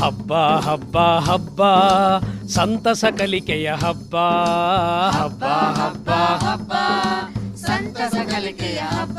ಹಬ್ಬ ಹಬ್ಬ ಹಬ್ಬ ಸಂತಸ ಕಲಿಕೆಯ ಹಬ್ಬ. ಹಬ್ಬ ಹಬ್ಬ ಹಬ್ಬ ಸಂತಸ ಕಲಿಕೆಯ ಹಬ್ಬ.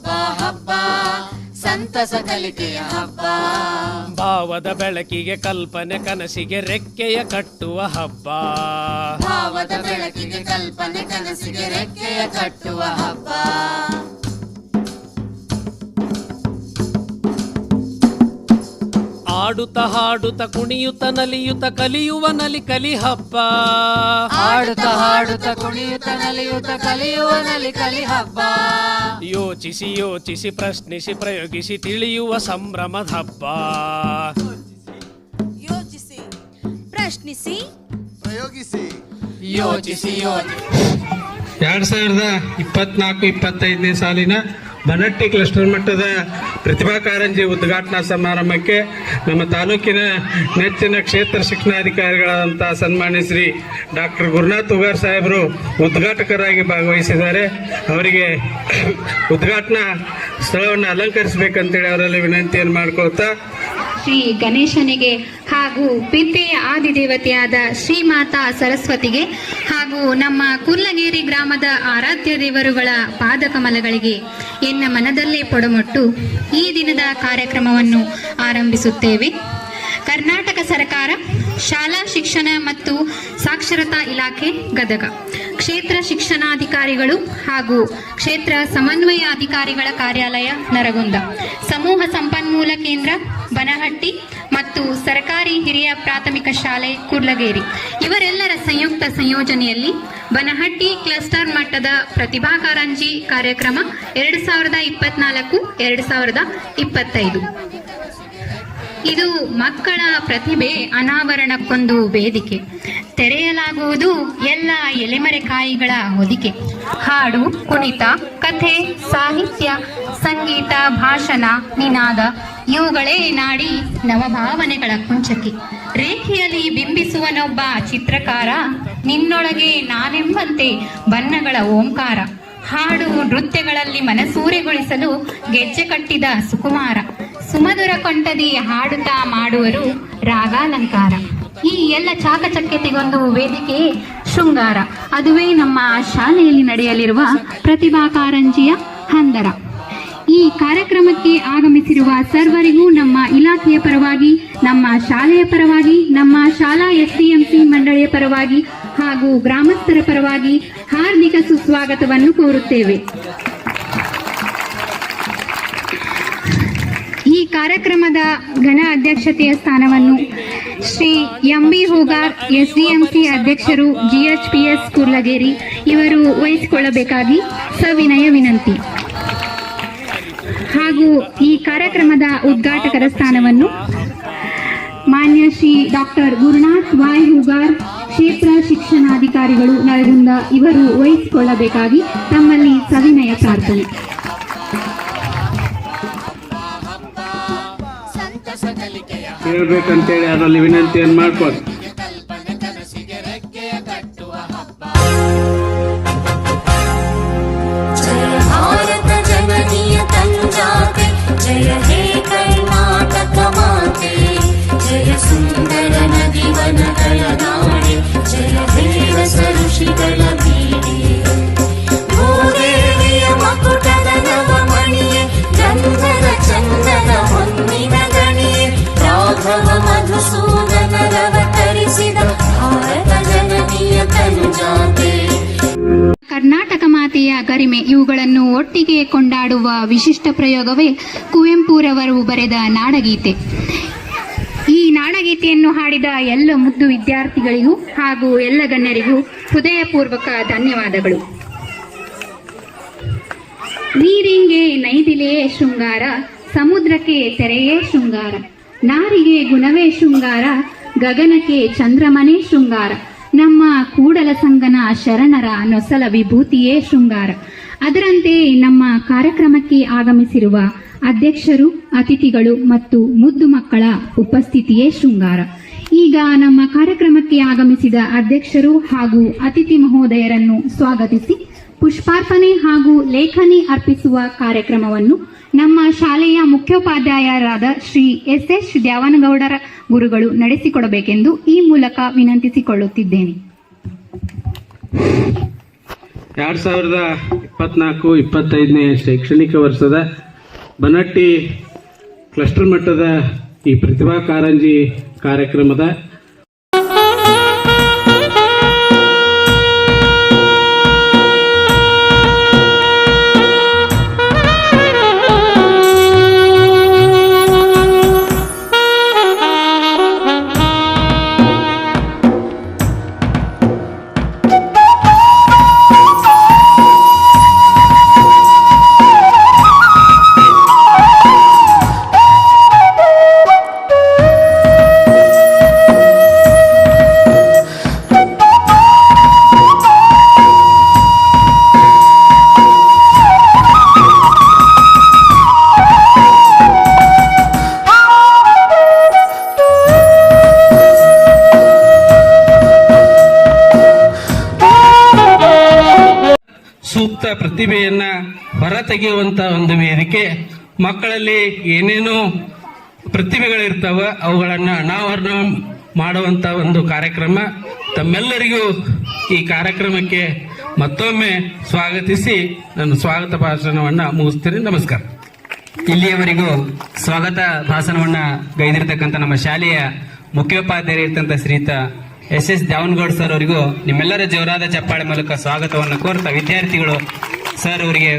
ಸಂತಸ ಕಲಿಕೆಯ ಹಬ್ಬ. ಭಾವದ ಬೆಳಕಿಗೆ ಕಲ್ಪನೆ ಕನಸಿಗೆ ರೆಕ್ಕೆಯ ಕಟ್ಟುವ ಹಬ್ಬ. ಭಾವದ ಬೆಳಕಿಗೆ ಕಲ್ಪನೆ ಕನಸಿಗೆ ರೆಕ್ಕೆಯ ಕಟ್ಟುವ ಹಬ್ಬ. ಆಡುತ್ತ ಹಾಡುತ್ತ ಕುಣಿಯುತ್ತ ನಲಿಯುತ್ತ ಕಲಿಯುವ ನಲಿ ಕಲಿ ಹಬ್ಬ. ಆಡುತ್ತ ಹಾಡುತ್ತ ಕುಣಿಯುತ್ತ ನಲಿಯುತ್ತ ಕಲಿಯುವ ನಲಿ ಕಲಿ ಹಬ್ಬ. ಯೋಚಿಸಿ ಯೋಚಿಸಿ ಪ್ರಶ್ನಿಸಿ ಪ್ರಯೋಗಿಸಿ ತಿಳಿಯುವ ಸಂಭ್ರಮದ ಹಬ್ಬ. ಯೋಚಿಸಿ ಪ್ರಶ್ನಿಸಿ. ಪ್ರಯೋಗಿಸಿ. ಯೋಚಿಸಿ ಯೋಚಿಸಿ. ಎರಡ್ ಸಾವಿರದ ಇಪ್ಪತ್ನಾಲ್ಕು ಇಪ್ಪತ್ತೈದನೇ ಸಾಲಿನ ಬನಟ್ಟಿ ಕ್ಲಸ್ಟರ್ ಮಟ್ಟದ ಪ್ರತಿಭಾ ಕಾರಂಜಿ ಉದ್ಘಾಟನಾ ಸಮಾರಂಭಕ್ಕೆ ನಮ್ಮ ತಾಲೂಕಿನ ನೆಚ್ಚಿನ ಕ್ಷೇತ್ರ ಶಿಕ್ಷಣಾಧಿಕಾರಿಗಳಾದಂಥ ಸನ್ಮಾನ್ಯ ಶ್ರೀ ಡಾಕ್ಟರ್ ಗುರುನಾಥ್ ಉಗಾರ್ ಸಾಹೇಬರು ಉದ್ಘಾಟಕರಾಗಿ ಭಾಗವಹಿಸಿದ್ದಾರೆ. ಅವರಿಗೆ ಉದ್ಘಾಟನಾ ಸ್ಥಳವನ್ನು ಅಲಂಕರಿಸಬೇಕಂತೇಳಿ ಅವರಲ್ಲಿ ವಿನಂತಿಯನ್ನು ಮಾಡ್ಕೊಳ್ತಾ ಶ್ರೀ ಗಣೇಶನಿಗೆ ಹಾಗೂ ಪಿಂಪೆಯ ಆದಿದೇವತೆಯಾದ ಶ್ರೀಮಾತಾ ಸರಸ್ವತಿಗೆ ಹಾಗೂ ನಮ್ಮ ಕುಲ್ಲನೇರಿ ಗ್ರಾಮದ ಆರಾಧ್ಯ ದೇವರುಗಳ ಪಾದಕಮಲಗಳಿಗೆ ಎನ್ನ ಮನದಲ್ಲೇ ಪೊಡಮೊಟ್ಟು ಈ ದಿನದ ಕಾರ್ಯಕ್ರಮವನ್ನು ಆರಂಭಿಸುತ್ತೇವೆ. ಕರ್ನಾಟಕ ಸರ್ಕಾರ, ಶಾಲಾ ಶಿಕ್ಷಣ ಮತ್ತು ಸಾಕ್ಷರತಾ ಇಲಾಖೆ, ಗದಗ. ಕ್ಷೇತ್ರ ಶಿಕ್ಷಣಾಧಿಕಾರಿಗಳು ಹಾಗೂ ಕ್ಷೇತ್ರ ಸಮನ್ವಯ ಅಧಿಕಾರಿಗಳ ಕಾರ್ಯಾಲಯ ನರಗುಂದ. ಸಮೂಹ ಸಂಪನ್ಮೂಲ ಕೇಂದ್ರ ಬನಹಟ್ಟಿ ಮತ್ತು ಸರ್ಕಾರಿ ಹಿರಿಯ ಪ್ರಾಥಮಿಕ ಶಾಲೆ ಕುರ್ಲಗೇರಿ ಇವರೆಲ್ಲರ ಸಂಯುಕ್ತ ಸಂಯೋಜನೆಯಲ್ಲಿ ಬನಹಟ್ಟಿ ಕ್ಲಸ್ಟರ್ ಮಟ್ಟದ ಪ್ರತಿಭಾ ಕಾರಂಜಿ ಕಾರ್ಯಕ್ರಮ ಎರಡು ಸಾವಿರದ ಇಪ್ಪತ್ನಾಲ್ಕು, ಎರಡು ಸಾವಿರದ ಇಪ್ಪತ್ತೈದು. ಇದು ಮಕ್ಕಳ ಪ್ರತಿಭೆ ಅನಾವರಣಕ್ಕೊಂದು ವೇದಿಕೆ. ತೆರೆಯಲಾಗುವುದು ಎಲ್ಲ ಎಲೆಮರೆಕಾಯಿಗಳ ಹೊದಿಕೆ. ಹಾಡು, ಕುಣಿತ, ಕಥೆ, ಸಾಹಿತ್ಯ, ಸಂಗೀತ, ಭಾಷಣ, ನಿನಾದ ಇವುಗಳೇ ನಾಡಿ ನವಭಾವನೆಗಳ ಕುಂಚಕ್ಕೆ. ರೇಖೆಯಲ್ಲಿ ಬಿಂಬಿಸುವನೊಬ್ಬ ಚಿತ್ರಕಾರ, ನಿನ್ನೊಳಗೆ ನಾನೆಂಬಂತೆ ಬಣ್ಣಗಳ ಓಂಕಾರ. ಹಾಡು, ನೃತ್ಯಗಳಲ್ಲಿ ಮನಸೂರೆಗೊಳಿಸಲು ಗೆಜ್ಜೆ ಕಟ್ಟಿದ ಸುಕುಮಾರ. ಸುಮಧುರ ಕೊಂಟದಿ ಹಾಡುತ್ತಾ ಮಾಡುವರು ರಾಗಾಲಂಕಾರ. ಈ ಎಲ್ಲ ಚಾಕಚಕ್ಯತೆಗೊಂದು ವೇದಿಕೆ ಶೃಂಗಾರ. ಅದುವೇ ನಮ್ಮ ಶಾಲೆಯಲ್ಲಿ ನಡೆಯಲಿರುವ ಪ್ರತಿಭಾ ಕಾರಂಜಿಯ ಹಂದರ. ಈ ಕಾರ್ಯಕ್ರಮಕ್ಕೆ ಆಗಮಿಸಿರುವ ಸರ್ವರಿಗೂ ನಮ್ಮ ಇಲಾಖೆಯ ಪರವಾಗಿ, ನಮ್ಮ ಶಾಲೆಯ ಪರವಾಗಿ, ನಮ್ಮ ಶಾಲಾ ಎಸ್ಡಿಎಂಸಿ ಮಂಡಳಿಯ ಪರವಾಗಿ ಹಾಗೂ ಗ್ರಾಮಸ್ಥರ ಪರವಾಗಿ ಹಾರ್ದಿಕ ಸುಸ್ವಾಗತವನ್ನು ಕೋರುತ್ತೇವೆ. ಕಾರ್ಯಕ್ರಮದ ಘನ ಅಧ್ಯಕ್ಷತೆಯ ಸ್ಥಾನವನ್ನು Shri M B Hoogar SDMC ಅಧ್ಯಕ್ಷರು, ಜಿಎಚ್ಪಿಎಸ್ ಕುರ್ಲಗೇರಿ ಇವರು ವಹಿಸಿಕೊಳ್ಳಬೇಕಾಗಿ ಸವಿನಯ ವಿನಂತಿ. ಹಾಗೂ ಈ ಕಾರ್ಯಕ್ರಮದ ಉದ್ಘಾಟಕರ ಸ್ಥಾನವನ್ನು ಮಾನ್ಯ ಶ್ರೀ ಡಾಕ್ಟರ್ ಗುರುನಾಥ್ ವಾಯ್ ಹುಗಾರ್, ಕ್ಷೇತ್ರ ಶಿಕ್ಷಣಾಧಿಕಾರಿಗಳು ನರಗುಂದ ಇವರು ವಹಿಸಿಕೊಳ್ಳಬೇಕಾಗಿ ತಮ್ಮಲ್ಲಿ ಸವಿನಯ ಪ್ರಾರ್ಥನೆ. ಹೇಳ್ಬೇಕಂತೇಳಿ ಅದರಲ್ಲಿ ವಿನಂತಿಯನ್ನು ಮಾಡ್ಕೊಳ್ತೀವಿ ಇವುಗಳನ್ನು ಒಟ್ಟಿಗೆ ಕೊಂಡಾಡುವ ವಿಶಿಷ್ಟ ಪ್ರಯೋಗವೇ ಕುವೆಂಪುರವರು ಬರೆದ ನಾಡಗೀತೆ. ಈ ನಾಡಗೀತೆಯನ್ನು ಹಾಡಿದ ಎಲ್ಲ ಮುದ್ದು ವಿದ್ಯಾರ್ಥಿಗಳಿಗೂ ಹಾಗೂ ಎಲ್ಲ ಗಣ್ಯರಿಗೂ ಹೃದಯಪೂರ್ವಕ ಧನ್ಯವಾದಗಳು. ನೀರಿಂಗೆ ನೈದಿಲೆಯೇ ಶೃಂಗಾರ, ಸಮುದ್ರಕ್ಕೆ ತೆರೆಯೇ ಶೃಂಗಾರ, ನಾರಿಗೆ ಗುಣವೇ ಶೃಂಗಾರ, ಗಗನಕ್ಕೆ ಚಂದ್ರಮನೆ ಶೃಂಗಾರ, ನಮ್ಮ ಕೂಡಲ ಸಂಗನ ಶರಣರ ನೊಸಲ ವಿಭೂತಿಯೇ ಶೃಂಗಾರ. ಅದರಂತೆ ನಮ್ಮ ಕಾರ್ಯಕ್ರಮಕ್ಕೆ ಆಗಮಿಸಿರುವ ಅಧ್ಯಕ್ಷರು, ಅತಿಥಿಗಳು ಮತ್ತು ಮುದ್ದು ಮಕ್ಕಳ ಉಪಸ್ಥಿತಿಯೇ ಶೃಂಗಾರ. ಈಗ ನಮ್ಮ ಕಾರ್ಯಕ್ರಮಕ್ಕೆ ಆಗಮಿಸಿದ ಅಧ್ಯಕ್ಷರು ಹಾಗೂ ಅತಿಥಿ ಮಹೋದಯರನ್ನು ಸ್ವಾಗತಿಸಿ, ಪುಷ್ಪಾರ್ಪಣೆ ಹಾಗೂ ಲೇಖನಿ ಅರ್ಪಿಸುವ ಕಾರ್ಯಕ್ರಮವನ್ನು ನಮ್ಮ ಶಾಲೆಯ ಮುಖ್ಯೋಪಾಧ್ಯಾಯರಾದ ಶ್ರೀ ಎಸ್ ಎಸ್ ದ್ಯಾವನಗೌಡರ ಗುರುಗಳು ನಡೆಸಿಕೊಡಬೇಕೆಂದು ಈ ಮೂಲಕ ವಿನಂತಿಸಿಕೊಳ್ಳುತ್ತಿದ್ದೇನೆ. ಎರಡ್ ಇಪ್ಪತ್ನಾಲ್ಕು ಇಪ್ಪತ್ತೈದನೇ ಶೈಕ್ಷಣಿಕ ವರ್ಷದ ಬನಟ್ಟಿ ಕ್ಲಸ್ಟರ್ ಮಟ್ಟದ ಈ ಪ್ರತಿಭಾ ಕಾರಂಜಿ ಕಾರ್ಯಕ್ರಮದ ಹೊರತೆಗೆಯುವಂತ ಒಂದು ವೇದಿಕೆ, ಮಕ್ಕಳಲ್ಲಿ ಏನೇನು ಪ್ರತಿಭೆಗಳಿರ್ತಾವ ಅವುಗಳನ್ನು ಅನಾವರಣ ಮಾಡುವಂತ ಒಂದು ಕಾರ್ಯಕ್ರಮ. ತಮ್ಮೆಲ್ಲರಿಗೂ ಈ ಕಾರ್ಯಕ್ರಮಕ್ಕೆ ಮತ್ತೊಮ್ಮೆ ಸ್ವಾಗತಿಸಿ ನನ್ನ ಸ್ವಾಗತ ಭಾಷಣವನ್ನ ಮುಗಿಸ್ತೀನಿ. ನಮಸ್ಕಾರ. ಇಲ್ಲಿಯವರೆಗೂ ಸ್ವಾಗತ ಭಾಷಣವನ್ನ ಗೈದಿರ್ತಕ್ಕಂಥ ನಮ್ಮ ಶಾಲೆಯ ಮುಖ್ಯೋಪಾಧ್ಯಾಯರಿರ್ತಂತ ಶ್ರೀತ ಎಸ್ ಎಸ್ ದಾವನ್ಗೌಡ್ ಸರ್ ಅವರಿಗೂ ನಿಮ್ಮೆಲ್ಲರ ಜೋರಾದ ಚಪ್ಪಾಳೆ ಮೂಲಕ ಸ್ವಾಗತವನ್ನು ಕೋರ್ತಾ ವಿದ್ಯಾರ್ಥಿಗಳು ಸರ್ ಅವರಿಗೆ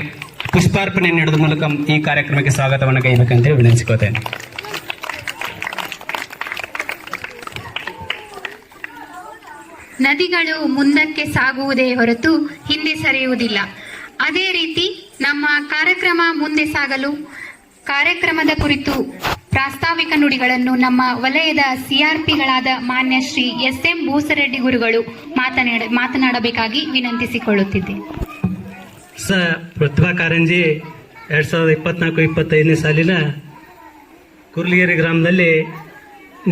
ಪುಷ್ಪಾರ್ಪಣೆ ನೀಡೋದ್ರ ಮೂಲಕ ಈ ಕಾರ್ಯಕ್ರಮಕ್ಕೆ ಸ್ವಾಗತವನ್ನು ಕೈಬೇಕಂತೇಳಿ ವಿನಂತಿಸಿಕೊಳ್ತೇನೆ ನದಿಗಳು ಮುಂದಕ್ಕೆ ಸಾಗುವುದೇ ಹೊರತು ಹಿಂದೆ ಸರಿಯುವುದಿಲ್ಲ. ಅದೇ ರೀತಿ ನಮ್ಮ ಕಾರ್ಯಕ್ರಮ ಮುಂದೆ ಸಾಗಲು ಕಾರ್ಯಕ್ರಮದ ಕುರಿತು ಪ್ರಾಸ್ತಾವಿಕ ನುಡಿಗಳನ್ನು ನಮ್ಮ ವಲಯದ ಸಿಆರ್ಪಿಗಳಾದ ಮಾನ್ಯ ಶ್ರೀ ಎಸ್ ಎಂ ಭೂಸರೆಡ್ಡಿ ಗುರುಗಳು ಮಾತನಾಡ, ಮಾತನಾಡಬೇಕಾಗಿ ವಿನಂತಿಸಿಕೊಳ್ಳುತ್ತಿದ್ದೆ. ಸ ಪ್ರತಿಭಾ ಕಾರಂಜಿ ಎರಡು ಸಾವಿರದ ಇಪ್ಪತ್ನಾಲ್ಕು, ಇಪ್ಪತ್ತೈದನೇ ಸಾಲಿನ ಕುರ್ಲಿಗೆರೆ ಗ್ರಾಮದಲ್ಲಿ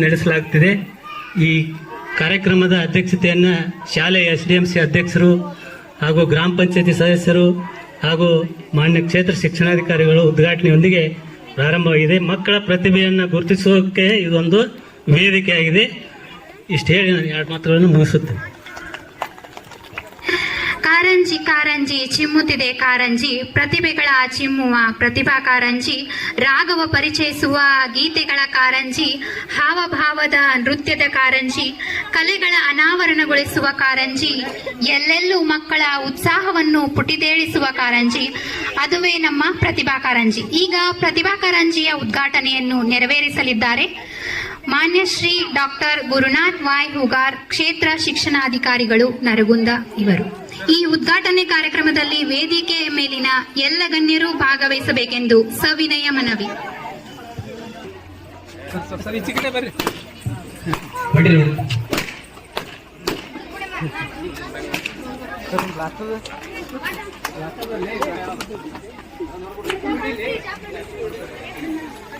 ನಡೆಸಲಾಗ್ತಿದೆ. ಈ ಕಾರ್ಯಕ್ರಮದ ಅಧ್ಯಕ್ಷತೆಯನ್ನು ಶಾಲೆಯ ಎಸ್ ಡಿ ಎಂ ಸಿ ಅಧ್ಯಕ್ಷರು ಹಾಗೂ ಗ್ರಾಮ ಪಂಚಾಯತಿ ಸದಸ್ಯರು ಹಾಗೂ ಮಾನ್ಯ ಕ್ಷೇತ್ರ ಶಿಕ್ಷಣಾಧಿಕಾರಿಗಳು ಉದ್ಘಾಟನೆಯೊಂದಿಗೆ ಪ್ರಾರಂಭವಾಗಿದೆ. ಮಕ್ಕಳ ಪ್ರತಿಭೆಯನ್ನು ಗುರುತಿಸೋಕೆ ಇದೊಂದು ವೇದಿಕೆಯಾಗಿದೆ. ಇಷ್ಟು ಹೇಳಿ ನಾನು ಎರಡು ಮಾತುಗಳನ್ನು ಮುಗಿಸುತ್ತೇನೆ. ಕಾರಂಜಿ ಕಾರಂಜಿ, ಚಿಮ್ಮುತ್ತಿದೆ ಕಾರಂಜಿ, ಪ್ರತಿಭೆಗಳ ಚಿಮ್ಮುವ, ಪ್ರತಿಭಾ ಕಾರಂಜಿ ರಾಗವ ಪರಿಚಯಿಸುವ ಗೀತೆಗಳ ಕಾರಂಜಿ, ಹಾವಭಾವದ ನೃತ್ಯದ ಕಾರಂಜಿ, ಕಲೆಗಳ ಅನಾವರಣಗೊಳಿಸುವ ಕಾರಂಜಿ, ಎಲ್ಲೆಲ್ಲೂ ಮಕ್ಕಳ ಉತ್ಸಾಹವನ್ನು ಪುಟಿದೇಳಿಸುವ ಕಾರಂಜಿ, ಅದುವೇ ನಮ್ಮ ಪ್ರತಿಭಾ ಕಾರಂಜಿ. ಈಗ ಪ್ರತಿಭಾ ಕಾರಂಜಿಯ ಉದ್ಘಾಟನೆಯನ್ನು ನೆರವೇರಿಸಲಿದ್ದಾರೆ ಮಾನ್ಯ ಶ್ರೀ ಡಾಕ್ಟರ್ ಗುರುನಾಥ್ ವಾಯ್ ಹುಗಾರ್, ಕ್ಷೇತ್ರ ಶಿಕ್ಷಣಾಧಿಕಾರಿಗಳು ನರಗುಂದ ಇವರು. ಈ ಉದ್ಘಾಟನೆ ಕಾರ್ಯಕ್ರಮದಲ್ಲಿ ವೇದಿಕೆ ಮೇಲಿನ ಎಲ್ಲ ಗಣ್ಯರು ಭಾಗವಹಿಸಬೇಕೆಂದು ಸವಿನಯ ಮನವಿ.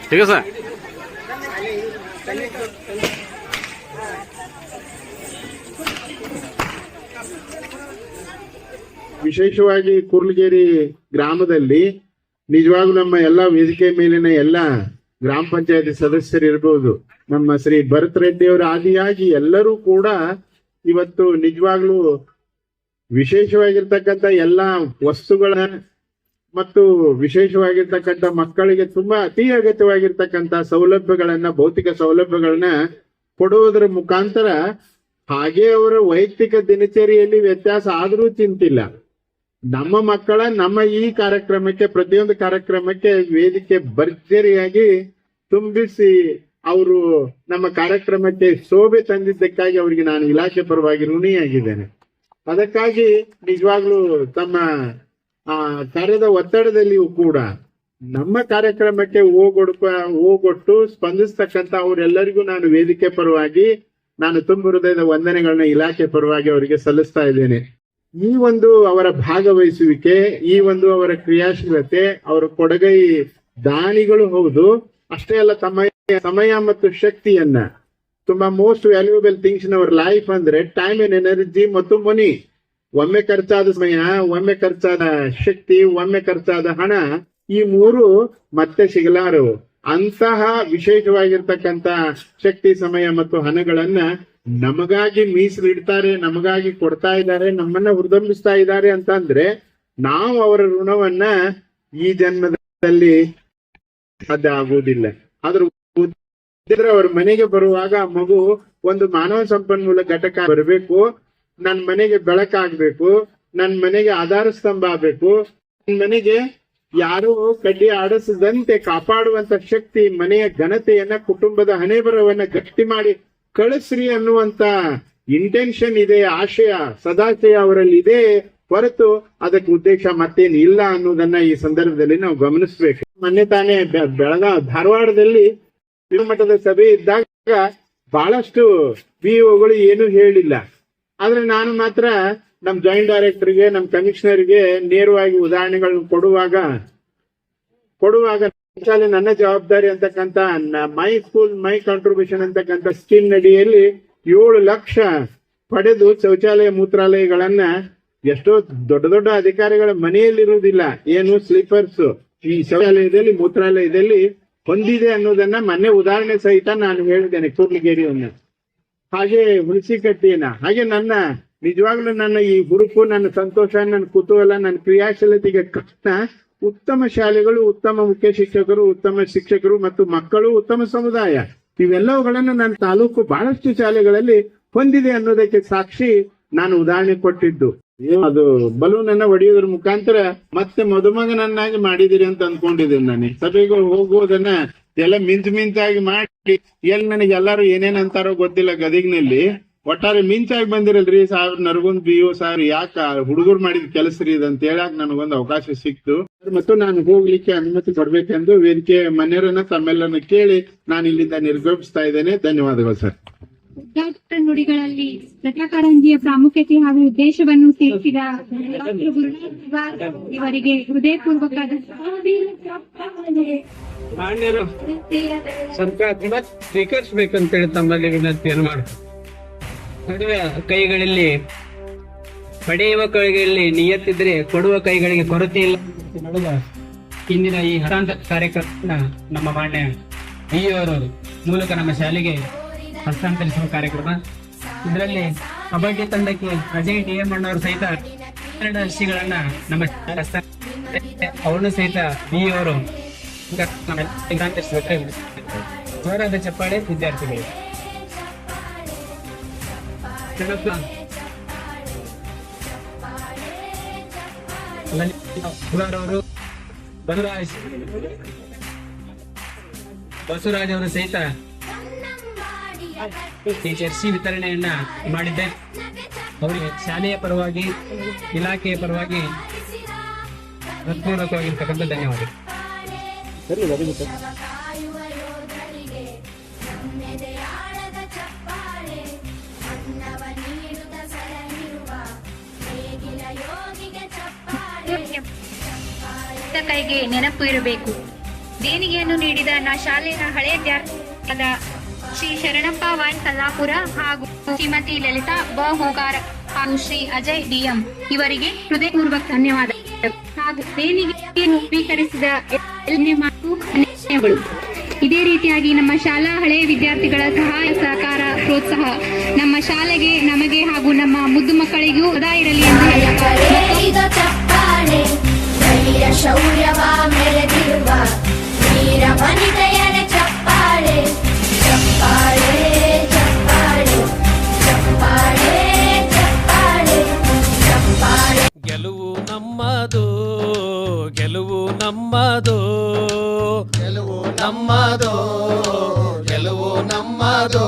ठीक है सर ವಿಶೇಷವಾಗಿ ಕುರ್ಲಗೇರಿ ಗ್ರಾಮದಲ್ಲಿ ನಿಜವಾಗ್ಲೂ ನಮ್ಮ ಎಲ್ಲ ವೇದಿಕೆ ಮೇಲಿನ ಎಲ್ಲ ಗ್ರಾಮ ಪಂಚಾಯತಿ ಸದಸ್ಯರು ಇರಬಹುದು ನಮ್ಮ ಶ್ರೀ ಭರತ್ ರೆಡ್ಡಿ ಅವರ ಆದಿಯಾಗಿ ಎಲ್ಲರೂ ಕೂಡ ಇವತ್ತು ನಿಜವಾಗ್ಲೂ ವಿಶೇಷವಾಗಿರ್ತಕ್ಕಂಥ ಎಲ್ಲ ವಸ್ತುಗಳ ಮತ್ತು ವಿಶೇಷವಾಗಿರ್ತಕ್ಕಂಥ ಮಕ್ಕಳಿಗೆ ತುಂಬಾ ಅತಿ ಅಗತ್ಯವಾಗಿರ್ತಕ್ಕಂಥ ಸೌಲಭ್ಯಗಳನ್ನ, ಭೌತಿಕ ಸೌಲಭ್ಯಗಳನ್ನ ಕೊಡುವುದರ ಮುಖಾಂತರ ಹಾಗೆ ಅವರ ವೈಯಕ್ತಿಕ ದಿನಚರಿಯಲ್ಲಿ ವ್ಯತ್ಯಾಸ ಆದರೂ ಚಿಂತಿಲ್ಲ. ನಮ್ಮ ಮಕ್ಕಳ, ನಮ್ಮ ಈ ಕಾರ್ಯಕ್ರಮಕ್ಕೆ, ಪ್ರತಿಯೊಂದು ಕಾರ್ಯಕ್ರಮಕ್ಕೆ ವೇದಿಕೆ ಭರ್ಜರಿಯಾಗಿ ತುಂಬಿಸಿ ಅವರು ನಮ್ಮ ಕಾರ್ಯಕ್ರಮಕ್ಕೆ ಶೋಭೆ ತಂದಿದ್ದಕ್ಕಾಗಿ ಅವರಿಗೆ ನಾನು ಇಲಾಖೆ ಪರವಾಗಿ ಋಣಿಯಾಗಿದ್ದೇನೆ. ಅದಕ್ಕಾಗಿ ನಿಜವಾಗ್ಲೂ ತಮ್ಮ, ಆ, ಕಾರ್ಯದ ಒತ್ತಡದಲ್ಲಿಯೂ ಕೂಡ ನಮ್ಮ ಕಾರ್ಯಕ್ರಮಕ್ಕೆ ಹೋಗೊಡ್ಪ, ಹೋಗೊಟ್ಟು ಸ್ಪಂದಿಸ್ತಕ್ಕಂತ ಅವರೆಲ್ಲರಿಗೂ ನಾನು ವೇದಿಕೆ ಪರವಾಗಿ, ನಾನು ತುಂಬ ಹೃದಯದ ವಂದನೆಗಳನ್ನ ಇಲಾಖೆ ಪರವಾಗಿ ಅವರಿಗೆ ಸಲ್ಲಿಸ್ತಾ ಇದ್ದೇನೆ. ಈ ಒಂದು ಅವರ ಭಾಗವಹಿಸುವಿಕೆ, ಈ ಒಂದು ಅವರ ಕ್ರಿಯಾಶೀಲತೆ, ಅವರ ಕೊಡಗೈ ದಾನಿಗಳು ಹೌದು. ಅಷ್ಟೇ ಅಲ್ಲ ತಮ್ಮ ಸಮಯ ಮತ್ತು ಶಕ್ತಿಯನ್ನ. ತುಂಬಾ most valuable things in our life ಅಂದ್ರೆ ಟೈಮ್ ಅಂಡ್ ಎನರ್ಜಿ ಮತ್ತು ಮನಿ ಒಮ್ಮೆ ಖರ್ಚಾದ ಸಮಯ, ಒಮ್ಮೆ ಖರ್ಚಾದ ಶಕ್ತಿ, ಒಮ್ಮೆ ಖರ್ಚಾದ ಹಣ, ಈ ಮೂರು ಮತ್ತೆ ಸಿಗಲಾರವು. ಅಂತಹ ವಿಶೇಷವಾಗಿರ್ತಕ್ಕಂತ ಶಕ್ತಿ, ಸಮಯ ಮತ್ತು ಹಣಗಳನ್ನ ನಮಗಾಗಿ ಮೀಸಲಿಡ್ತಾರೆ, ನಮಗಾಗಿ ಕೊಡ್ತಾ ಇದ್ದಾರೆ, ನಮ್ಮನ್ನ ಹುರಿದಂಬಿಸ್ತಾ ಇದ್ದಾರೆ ಅಂತ ಅಂದ್ರೆ ನಾವು ಅವರ ಋಣವನ್ನ ಈ ಜನ್ಮದಲ್ಲಿ ಆಗುವುದಿಲ್ಲ ಆದ್ರೆ ಅವ್ರ ಮನೆಗೆ ಬರುವಾಗ ಮಗು ಒಂದು ಮಾನವ ಸಂಪನ್ಮೂಲ ಘಟಕ ಬರಬೇಕು, ನನ್ ಮನೆಗೆ ಬೆಳಕಾಗ್ಬೇಕು ನನ್ ಮನೆಗೆ ಆಧಾರ ಸ್ತಂಭ ಆಗ್ಬೇಕು, ನನ್ ಮನೆಗೆ ಯಾರು ಕಡ್ಡಿ ಆಡಿಸದಂತೆ ಕಾಪಾಡುವಂತ ಶಕ್ತಿ, ಮನೆಯ ಘನತೆಯನ್ನ, ಕುಟುಂಬದ ಹಣೆ ಬರವನ್ನ ಗಟ್ಟಿ ಮಾಡಿ ಕಳಿಸ್ರಿ ಅನ್ನುವಂತ ಇಂಟೆನ್ಷನ್ ಇದೆ, ಆಶಯ ಸದಾಶಯ ಅವರಲ್ಲಿ ಇದೆ. ಹೊರತು ಅದಕ್ಕೆ ಉದ್ದೇಶ ಮತ್ತೇನು ಇಲ್ಲ ಅನ್ನೋದನ್ನ ಈ ಸಂದರ್ಭದಲ್ಲಿ ನಾವು ಗಮನಿಸ್ಬೇಕು. ಮೊನ್ನೆ ತಾನೇ ಬೆಳಗಾವ್, ಧಾರವಾಡದಲ್ಲಿ ಮಟ್ಟದ ಸಭೆ ಇದ್ದಾಗ ಬಹಳಷ್ಟು ಬಿಇಒಗಳು ಏನು ಹೇಳಿಲ್ಲ. ಆದ್ರೆ ನಾನು ಮಾತ್ರ ನಮ್ ಜಾಯಿಂಟ್ ಡೈರೆಕ್ಟರ್ಗೆ ನಮ್ ಕಮಿಷನರ್ಗೆ ನೇರವಾಗಿ ಉದಾಹರಣೆಗಳನ್ನು ಕೊಡುವಾಗ ಕೊಡುವಾಗ ಶಾಲೆ ನನ್ನ ಜವಾಬ್ದಾರಿ ಅಂತಕ್ಕಂತ ಮೈ ಸ್ಕೂಲ್ ಮೈ ಕಾಂಟ್ರಿಬ್ಯೂಷನ್ ಅಂತಕ್ಕಂತ ಸ್ಕೀಮ್ ನಡಿಯಲ್ಲಿ ಏಳು ಲಕ್ಷ ಪಡೆದು ಶೌಚಾಲಯ ಮೂತ್ರಾಲಯಗಳನ್ನ ಎಷ್ಟೋ ದೊಡ್ಡ ದೊಡ್ಡ ಅಧಿಕಾರಿಗಳ ಮನೆಯಲ್ಲಿರುವುದಿಲ್ಲ. ಏನು ಸ್ಲೀಪರ್ಸ್ ಈ ಶೌಚಾಲಯದಲ್ಲಿ, ಮೂತ್ರಾಲಯದಲ್ಲಿ ಹೊಂದಿದೆ ಅನ್ನೋದನ್ನ ಮೊನ್ನೆ ಉದಾಹರಣೆ ಸಹಿತ ನಾನು ಹೇಳಿದ್ದೇನೆ ಕೂರ್ಲಿಗೇರಿಯನ್ನ ಹಾಗೆ ಹುಣಸಿಕಟ್ಟಿಯನ್ನ, ಹಾಗೆ ನನ್ನ, ನಿಜವಾಗ್ಲೂ ನನ್ನ ಈ ಹುರುಪು, ನನ್ನ ಸಂತೋಷ, ನನ್ನ ಕುತೂಹಲ, ನನ್ನ ಕ್ರಿಯಾಶೀಲತೆಗೆ ಕಾರಣ ಉತ್ತಮ ಶಾಲೆಗಳು, ಉತ್ತಮ ಮುಖ್ಯ ಶಿಕ್ಷಕರು, ಉತ್ತಮ ಶಿಕ್ಷಕರು ಮತ್ತು ಮಕ್ಕಳು, ಉತ್ತಮ ಸಮುದಾಯ. ಇವೆಲ್ಲವುಗಳನ್ನು ನನ್ನ ತಾಲೂಕು ಬಹಳಷ್ಟು ಶಾಲೆಗಳಲ್ಲಿ ಹೊಂದಿದೆ ಅನ್ನೋದಕ್ಕೆ ಸಾಕ್ಷಿ ನಾನು ಉದಾಹರಣೆ ಕೊಟ್ಟಿದ್ದು. ಅದು ಬಲೂನ್ ಅನ್ನ ಒಡೆಯೋದ್ರ ಮುಖಾಂತರ ಮತ್ತೆ ಮದುಮಗನನ್ನಾಗಿ ಮಾಡಿದಿರಿ ಅಂತ ಅನ್ಕೊಂಡಿದ್ದೀನಿ ನಾನು. ಸಭೆಗೆ ಹೋಗುವುದನ್ನ ಎಲ್ಲ ಮಿಂತ್ ಮಿಂಚಾಗಿ ಮಾಡಿ, ಎಲ್ಲಿ ನನಗೆ ಎಲ್ಲರೂ ಏನೇನ್ ಅಂತಾರೋ ಗೊತ್ತಿಲ್ಲ ಗದಗಿನಲ್ಲಿ. ಒಟ್ಟಾರೆ ಮಿಂಚಾಗಿ ಬಂದಿರಲ್ರಿ sir Naragund B O sir ಯಾಕ ಹುಡುಗರು ಮಾಡಿದ ಕೆಲಸ ರೀ ಇದಂತ ಹೇಳಕ್ ನನಗೊಂದು ಅವಕಾಶ ಸಿಕ್ತು. ಮತ್ತು ನಾನು ಹೋಗ್ಲಿಕ್ಕೆ ಅನುಮತಿ ಕೊಡ್ಬೇಕೆಂದು ವೇದಿಕೆ ಮನೆಯವರನ್ನ ತಮ್ಮೆಲ್ಲರನ್ನ ಕೇಳಿ ನಾನು ಇಲ್ಲಿಂದ ನಿರ್ಗಮಿಸ್ತಾ ಇದ್ದೇನೆ. ಧನ್ಯವಾದಗಳು ಸರ್. ಉದ್ಘಾಟಕ ನುಡಿಗಳಲ್ಲಿ ರತ್ನಕಾರಂಜಿಯ ಪ್ರಾಮುಖ್ಯತೆ ಹಾಗೂ ಉದ್ದೇಶವನ್ನು ತಿಳಿಸಿದ ಇವರಿಗೆ ಹೃದಯಪೂರ್ವಕ ಸರ್ಕಾರ ಸ್ವೀಕರಿಸಬೇಕಂತೇಳಿ ತಮ್ಮಲ್ಲಿ ವಿನಂತಿಯನ್ನು ಮಾಡಿ ನಡುವೆ ಕೈಗಳಲ್ಲಿ, ಪಡೆಯುವ ಕೈಗಳಲ್ಲಿ ನಿಯತ್ತಿದ್ರೆ ಕೊಡುವ ಕೈಗಳಿಗೆ ಕೊರತೆ ಇಲ್ಲ. ನಡೆದ ಇಂದಿನ ಈ ಹಸ್ತಾಂತರ ಕಾರ್ಯಕ್ರಮ ನಮ್ಮ ಮಾನ್ಯ ಅವರು ಮೂಲಕ ನಮ್ಮ ಶಾಲೆಗೆ ಹಸ್ತಾಂತರಿಸುವ ಕಾರ್ಯಕ್ರಮ. ಇದರಲ್ಲಿ ಕಬಡ್ಡಿ ತಂಡಕ್ಕೆ ಅಜಯ್ ಡಿ ಎಂ ಅಣ್ಣವರು ಸಹಿತ ಕನ್ನಡ ಹಸಿಗಳನ್ನ ನಮ್ಮ ಅವನು ಸಹಿತ ಬಿ ಅವರು ಚಪ್ಪಾಳೆ, ವಿದ್ಯಾರ್ಥಿಗಳು. ಅವರು ಬಸವರಾಜ್ ಅವರು ಸಹಿತ ಈ ಜರ್ಸಿ ವಿತರಣೆಯನ್ನ ಮಾಡಿದ್ದೆ ಅವರಿಗೆ ಶಾಲೆಯ ಪರವಾಗಿ ಇಲಾಖೆಯ ಪರವಾಗಿ ಹೃತ್ಪೂರ್ವಕವಾಗಿರ್ತಕ್ಕಂಥ ಧನ್ಯವಾದ ಕೈಗೆ ನೆನಪು ಇರಬೇಕು. ದೇಣಿಗೆಯನ್ನು ನೀಡಿದ ನಾ ಶಾಲೆಯ ಹಳೆಯ ವಿದ್ಯಾರ್ಥಿಯಾದ ಶ್ರೀ ಶರಣಪ್ಪ ವಾಯ್ ಕಲ್ಲಾಪುರ ಹಾಗೂ ಶ್ರೀಮತಿ ಲಲಿತಾ ಬ ಹೋಗಾರ ಹಾಗೂ ಶ್ರೀ ಅಜಯ್ ಡಿಎಂ ಇವರಿಗೆ ಹೃದಯಪೂರ್ವಕ ಧನ್ಯವಾದ ಹಾಗೂ ದೇಣಿಗೆಯನ್ನು ಸ್ವೀಕರಿಸಿದ ಧನ್ಯವಾದಗಳು. ಇದೇ ರೀತಿಯಾಗಿ ನಮ್ಮ ಶಾಲಾ ಹಳೆಯ ವಿದ್ಯಾರ್ಥಿಗಳ ಸಹಾಯ ಸಹಕಾರ ಪ್ರೋತ್ಸಾಹ ನಮ್ಮ ಶಾಲೆಗೆ ನಮಗೆ ಹಾಗೂ ನಮ್ಮ ಮುದ್ದು ಮಕ್ಕಳಿಗೂ ಸದಾ ಇರಲಿ ಎಂದು ಹೇಳುತ್ತಾ ಇದು ಚಪ್ಪಾಳೆ ಧೈರ್ಯ ಶೌರ್ಯವ ಮೆರೆದಿರುವ ವೀರ ವನಿತೆಯರ ಚಪ್ಪಾಳೆ. ಚಪ್ಪಾಳೆ ಚಪ್ಪಾಳೆ ಚಪ್ಪಾಳೆ ಚಪ್ಪಾಳೆ ಚಪ್ಪಾಳೆ. ಗೆಲುವು ನಮ್ಮದು ಗೆಲುವು ನಮ್ಮದು. ಗೆಲುವು ನಮ್ಮದು ಗೆಲುವು ನಮ್ಮದು.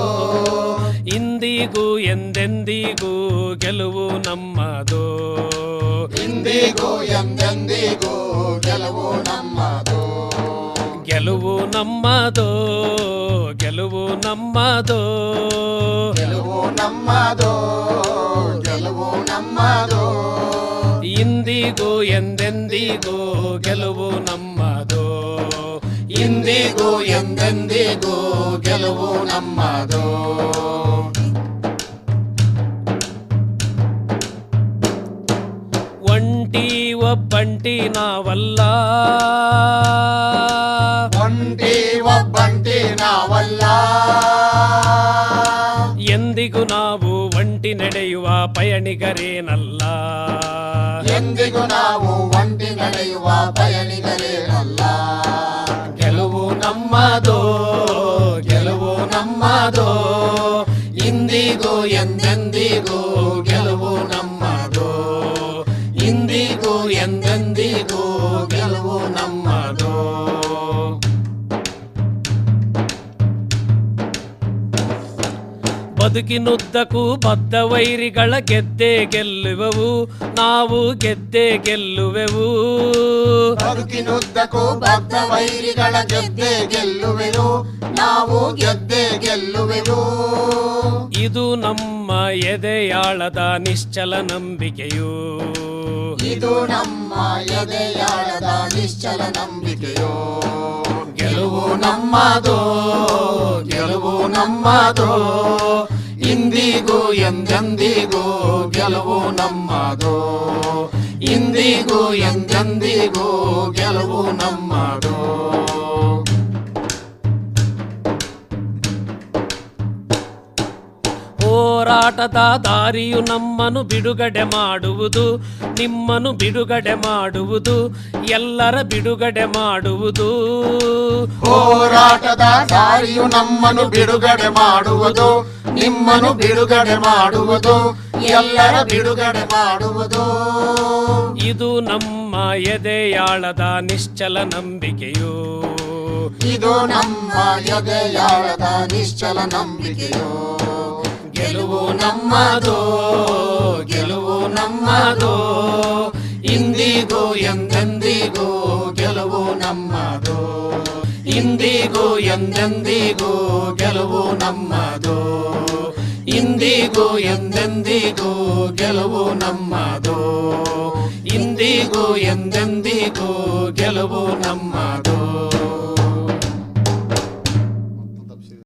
ಇಂದಿಗೂ ಎಂದೆಂದಿಗೂ ಗೆಲುವು ನಮ್ಮದು ಗೆಲುವು ನಮ್ಮದು ಗೆಲುವು ನಮ್ಮದು ಗೆಲುವು ನಮ್ಮದು ಗೆಲುವು ನಮ್ಮದು ಇಂದಿಗೂ ಎಂದೆಂದಿಗೂ ಗೆಲುವು ನಮ್ಮದು ಇಂದಿಗೂ ಎಂದೆಂದಿಗೂ ಗೆಲುವು ನಮ್ಮದು ಒಂಟಿ ಒಬ್ಬಂಟಿ ನಾವಲ್ಲ ಒಂಟಿ ಒಬ್ಬಂಟಿ ನಾವಲ್ಲ. ಎಂದಿಗೂ ನಾವು ಒಂಟಿ ನಡೆಯುವ ಪಯಣಿಗರೇನಲ್ಲ. ಎಂದಿಗೂ ನಾವು ಒಂಟಿ ನಡೆಯುವ ಪಯಣಿಗರೇನಲ್ಲ. ಗೆಲುವು ನಮ್ಮದು ಗೆಲುವು ನಮ್ಮದು. ಇಂದಿಗೂ ಎಂದೆಂದಿಗೂ ಬದುಕಿನುದ್ದಕ್ಕೂ ಬದ್ಧ ವೈರಿಗಳ ಗೆದ್ದೆ ಗೆಲ್ಲುವೆವು ನಾವು ಗೆದ್ದೆ ಗೆಲ್ಲುವೆವು. ಬದುಕಿನುದ್ದಕ್ಕೂ ಬದ್ಧ ವೈರಿಗಳ ಗೆದ್ದೆ ಗೆಲ್ಲುವೆವು ನಾವು ಗೆದ್ದೆ ಗೆಲ್ಲುವೆವು. ಇದು ನಮ್ಮ ಎದೆಯಾಳದ ನಿಶ್ಚಲ ನಂಬಿಕೆಯು. ಇದು ನಮ್ಮ ಎದೆಯಾಳದ ನಿಶ್ಚಲ ನಂಬಿಕೆಯೋ. ಗೆಲುವು ನಮ್ಮದು ಗೆಲುವು ನಮ್ಮದು ಇಂದಿಗೂ ಎಂದೆಂದಿಗೂ ಗೆಲುವು ನಮ್ಮದು. ಇಂದಿಗೂ ಎಂದೆಂದಿಗೂ ಗೆಲುವು ನಮ್ಮದು. ಹೋರಾಟದ ದಾರಿಯು ನಮ್ಮನ್ನು ಬಿಡುಗಡೆ ಮಾಡುವುದು ನಿಮ್ಮನ್ನು ಬಿಡುಗಡೆ ಮಾಡುವುದು ಎಲ್ಲರ ಬಿಡುಗಡೆ ಮಾಡುವುದು. ಹೋರಾಟದ ದಾರಿಯು ನಮ್ಮನ್ನು ಬಿಡುಗಡೆ ಮಾಡುವುದು ನಿಮ್ಮನ್ನು ಬಿಡುಗಡೆ ಮಾಡುವುದು ಎಲ್ಲರ ಬಿಡುಗಡೆ ಮಾಡುವುದು. ಇದು ನಮ್ಮ ಎದೆಯಾಳದ ನಿಶ್ಚಲ ನಂಬಿಕೆಯು. ಇದು ನಮ್ಮ ಎದೆಯಾಳದ ನಿಶ್ಚಲ ನಂಬಿಕೆಯೋ. ಗೆಲುವು ನಮ್ಮದೋ, ಗೆಲುವು ನಮ್ಮದು? ಇಂದಿಗೂ ಎಂದೆಂದಿಗೂ ಗೆಲುವು ನಮ್ಮದು? ಇಂದಿಗೂ ಎಂದೆಂದಿಗೂ ಗೆಲುವು ನಮ್ಮದು? ಇಂದಿಗೂ ಎಂದೆಂದಿಗೂ ಗೆಲುವು ನಮ್ಮದು? ಇಂದಿಗೂ ಎಂದೆಂದಿಗೂ ಗೆಲುವು ನಮ್ಮದು?